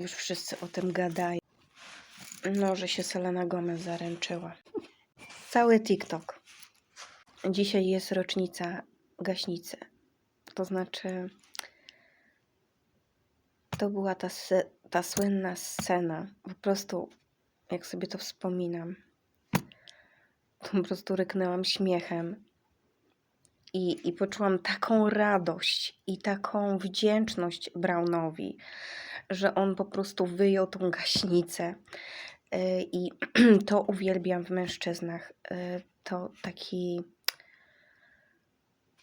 Już wszyscy o tym gadają. No, że się Selena Gomez zaręczyła. Cały TikTok. Dzisiaj jest rocznica gaśnicy. To znaczy, to była ta, ta słynna scena. Po prostu, jak sobie to wspominam, to po prostu ryknęłam śmiechem. I, I poczułam taką radość i taką wdzięczność Brownowi, że on po prostu wyjął tą gaśnicę. Y, I to uwielbiam w mężczyznach. Y, To taki,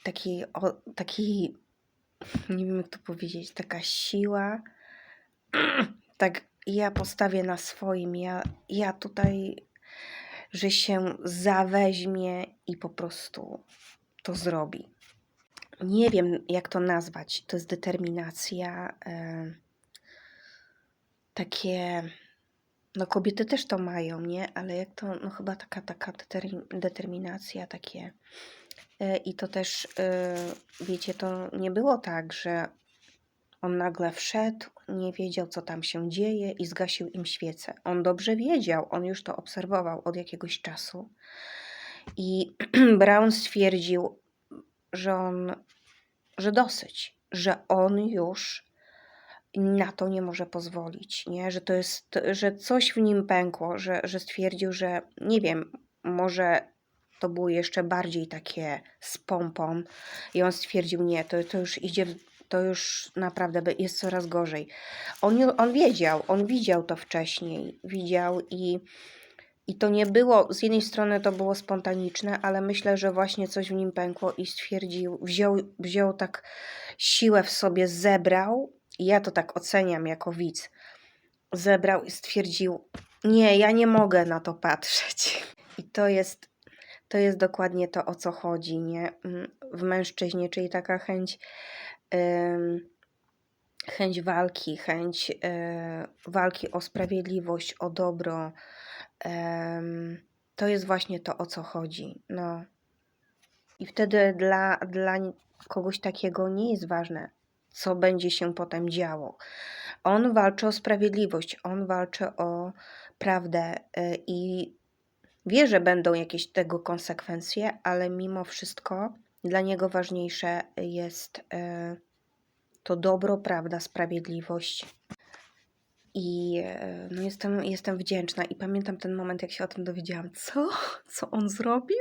taki, o, taki, nie wiem jak to powiedzieć, taka siła. Tak, ja postawię na swoim, ja, ja tutaj, że się zaweźmie i po prostu to zrobi. Nie wiem, jak to nazwać. To jest determinacja. e, takie. No, kobiety też to mają, nie? Ale jak to, no chyba taka, taka determin- determinacja, takie. E, I to też, e, wiecie, to nie było tak, że on nagle wszedł, nie wiedział, co tam się dzieje i zgasił im świecę. On dobrze wiedział, on już to obserwował od jakiegoś czasu. I Brown stwierdził, że on, że dosyć, że on już na to nie może pozwolić, nie? Że to jest, że coś w nim pękło, że, że stwierdził, że nie wiem, może to było jeszcze bardziej takie z pompą i on stwierdził, nie, to, to już idzie, to już naprawdę jest coraz gorzej. On, on wiedział, on widział to wcześniej, widział i i to nie było, z jednej strony to było spontaniczne, ale myślę, że właśnie coś w nim pękło i stwierdził, wziął, wziął tak siłę w sobie, zebrał, ja to tak oceniam jako widz, zebrał i stwierdził, nie, ja nie mogę na to patrzeć. I to jest, to jest dokładnie to, o co chodzi, nie? Mm, W mężczyźnie, czyli taka chęć, ym, chęć walki, chęć e, walki o sprawiedliwość, o dobro, Em, to jest właśnie to, o co chodzi. No. I wtedy dla, dla kogoś takiego nie jest ważne, co będzie się potem działo. On walczy o sprawiedliwość, on walczy o prawdę y, i wie, że będą jakieś tego konsekwencje, ale mimo wszystko dla niego ważniejsze jest y, to dobro, prawda, sprawiedliwość. I e, no jestem, jestem wdzięczna i pamiętam ten moment, jak się o tym dowiedziałam. Co? Co on zrobił?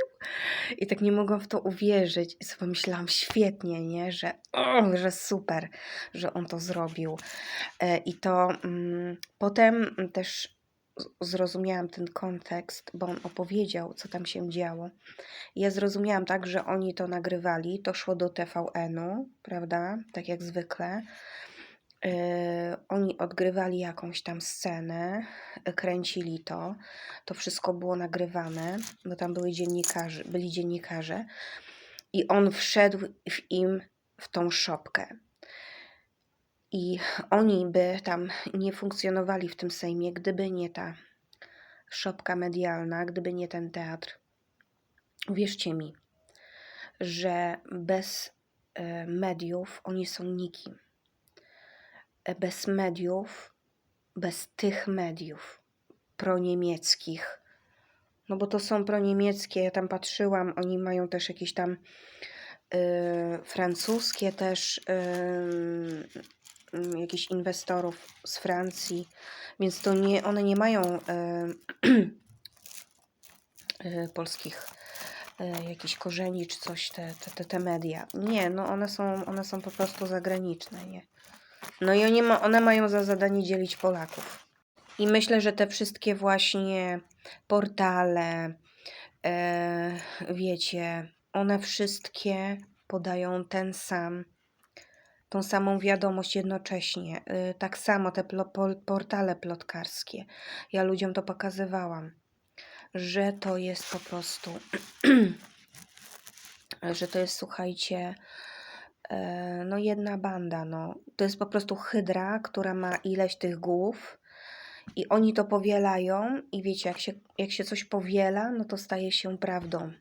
I tak nie mogłam w to uwierzyć. I sobie myślałam, świetnie, nie? Że, że super, że on to zrobił. E, I to mm, potem też zrozumiałam ten kontekst, bo on opowiedział, co tam się działo. Ja zrozumiałam tak, że oni to nagrywali, to szło do TVN-u, prawda? Tak jak zwykle. Yy, oni odgrywali jakąś tam scenę, y, kręcili to. To wszystko było nagrywane, bo tam były dziennikarze, byli dziennikarze. I on wszedł w im w tą szopkę. I oni by tam nie funkcjonowali w tym Sejmie, gdyby nie ta szopka medialna, gdyby nie ten teatr. Wierzcie mi, że bez e, mediów oni są nikim. Bez mediów, bez tych mediów proniemieckich, no bo to są proniemieckie, ja tam patrzyłam, oni mają też jakieś tam y, francuskie też y, y, jakichś inwestorów z Francji, więc to nie, one nie mają y, y, polskich y, jakichś korzeni czy coś, te, te, te media. Nie, no one są, one są po prostu zagraniczne, nie. No i ma, one mają za zadanie dzielić Polaków. I myślę, że te wszystkie właśnie portale, e, wiecie, one wszystkie podają ten sam, tą samą wiadomość jednocześnie. E, tak samo te plo, portale plotkarskie. Ja ludziom to pokazywałam, że to jest po prostu, że to jest, słuchajcie, no jedna banda, no. To jest po prostu hydra, która ma ileś tych głów i oni to powielają i wiecie, jak się, jak się coś powiela, no to staje się prawdą.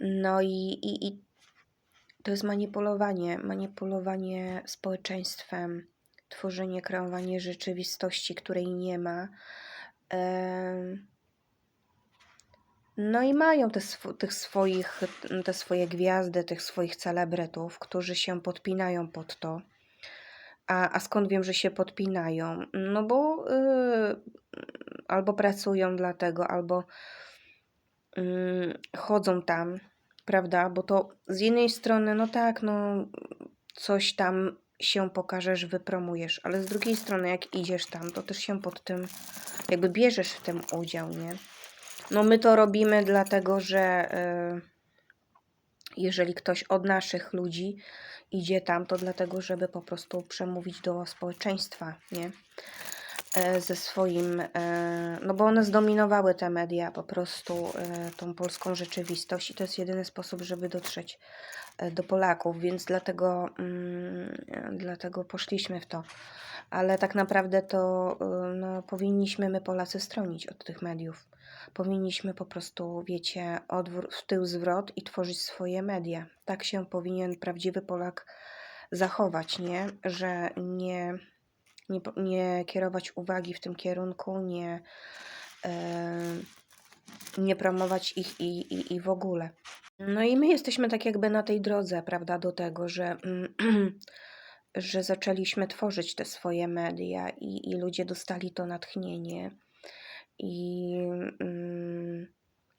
No i, i, i to jest manipulowanie, manipulowanie społeczeństwem, tworzenie, kreowanie rzeczywistości, której nie ma. Em, No i mają te swo tych swoich te swoje gwiazdy, tych swoich celebrytów, którzy się podpinają pod to. A a skąd wiem, że się podpinają? No bo, yy, albo pracują dla tego, albo, yy, chodzą tam, prawda? Bo to z jednej strony, no tak, no coś tam się pokażesz, wypromujesz, ale z drugiej strony jak idziesz tam, to też się pod tym jakby bierzesz w tym udział, nie? No my to robimy dlatego, że, yy, jeżeli ktoś od naszych ludzi idzie tam, to dlatego, żeby po prostu przemówić do społeczeństwa, nie? E, ze swoim, e, no bo one zdominowały te media, po prostu e, tą polską rzeczywistość i to jest jedyny sposób, żeby dotrzeć do Polaków, więc dlatego, mm, dlatego poszliśmy w to. Ale tak naprawdę to no, powinniśmy my Polacy stronić od tych mediów. Powinniśmy po prostu, wiecie, w tył zwrot i tworzyć swoje media. Tak się powinien prawdziwy Polak zachować, nie? Że nie, nie, nie kierować uwagi w tym kierunku, nie, e, nie promować ich i, i, i w ogóle. No i my jesteśmy tak jakby na tej drodze, prawda, do tego, że, że zaczęliśmy tworzyć te swoje media i, i ludzie dostali to natchnienie i, mm,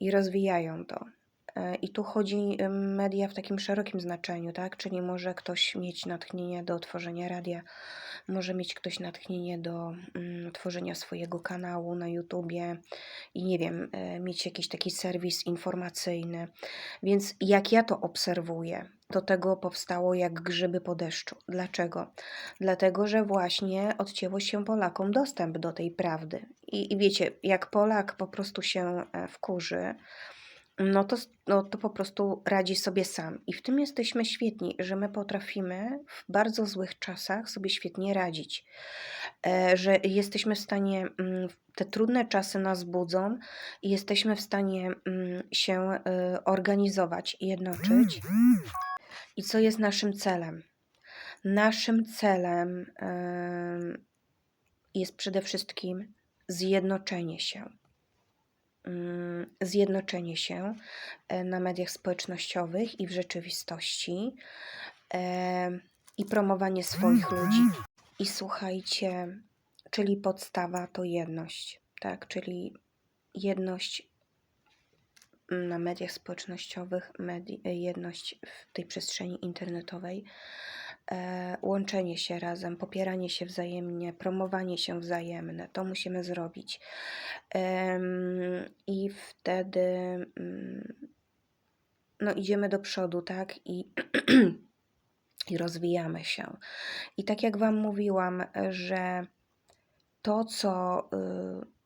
i rozwijają to. E, I tu chodzi media w takim szerokim znaczeniu, tak? Czyli może ktoś mieć natchnienie do tworzenia radia, może mieć ktoś natchnienie do mm, tworzenia swojego kanału na YouTubie i nie wiem, e, mieć jakiś taki serwis informacyjny. Więc jak ja to obserwuję, to tego powstało jak grzyby po deszczu. Dlaczego? Dlatego, że właśnie odcięło się Polakom dostęp do tej prawdy. I, i wiecie, jak Polak po prostu się e, wkurzy, no to, no to po prostu radzi sobie sam. I w tym jesteśmy świetni, że my potrafimy w bardzo złych czasach sobie świetnie radzić. E, że jesteśmy w stanie, mm, te trudne czasy nas budzą i jesteśmy w stanie mm, się e, organizować i jednoczyć. I co jest naszym celem? Naszym celem em, jest przede wszystkim zjednoczenie się. Mm, Zjednoczenie się e, na mediach społecznościowych i w rzeczywistości em, i promowanie swoich ludzi. I słuchajcie, czyli podstawa to jedność, tak? Czyli jedność na mediach społecznościowych, medi- jedność w tej przestrzeni internetowej, e, łączenie się razem, popieranie się wzajemnie, promowanie się wzajemne, to musimy zrobić. I wtedy mm, no, idziemy do przodu, tak? I, I rozwijamy się. I tak jak Wam mówiłam, że to, co. y,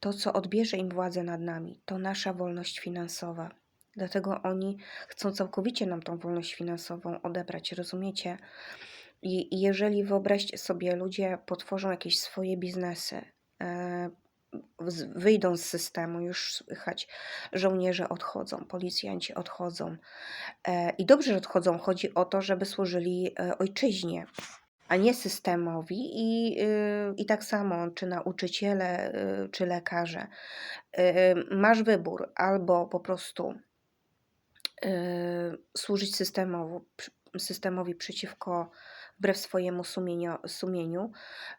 to, co odbierze im władzę nad nami, to nasza wolność finansowa. Dlatego oni chcą całkowicie nam tą wolność finansową odebrać, rozumiecie? I jeżeli wyobraźcie sobie, ludzie potworzą jakieś swoje biznesy, e, wyjdą z systemu, już słychać, żołnierze odchodzą, policjanci odchodzą. E, I dobrze, że odchodzą. Chodzi o to, żeby służyli e, ojczyźnie, a nie systemowi. I, y, i tak samo, czy nauczyciele, y, czy lekarze. Y, Masz wybór albo po prostu służyć systemowo, systemowi przeciwko, wbrew swojemu sumieniu, sumieniu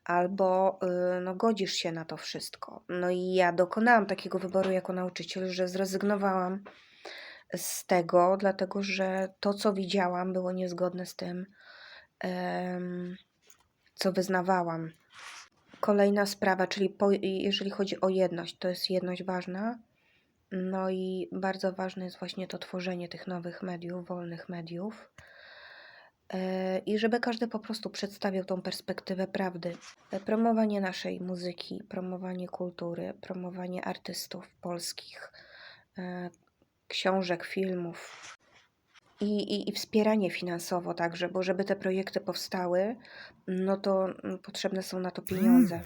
albo y, no, godzisz się na to wszystko. No i ja dokonałam takiego wyboru jako nauczyciel, że zrezygnowałam z tego, dlatego że to, co widziałam, było niezgodne z tym, co wyznawałam. Kolejna sprawa, czyli po, jeżeli chodzi o jedność, to jest jedność ważna. No i bardzo ważne jest właśnie to tworzenie tych nowych mediów, wolnych mediów. E, I żeby każdy po prostu przedstawiał tą perspektywę prawdy. E, Promowanie naszej muzyki, promowanie kultury, promowanie artystów polskich, e, książek, filmów. I, i, I wspieranie finansowo także, bo żeby te projekty powstały, no to mm, potrzebne są na to pieniądze.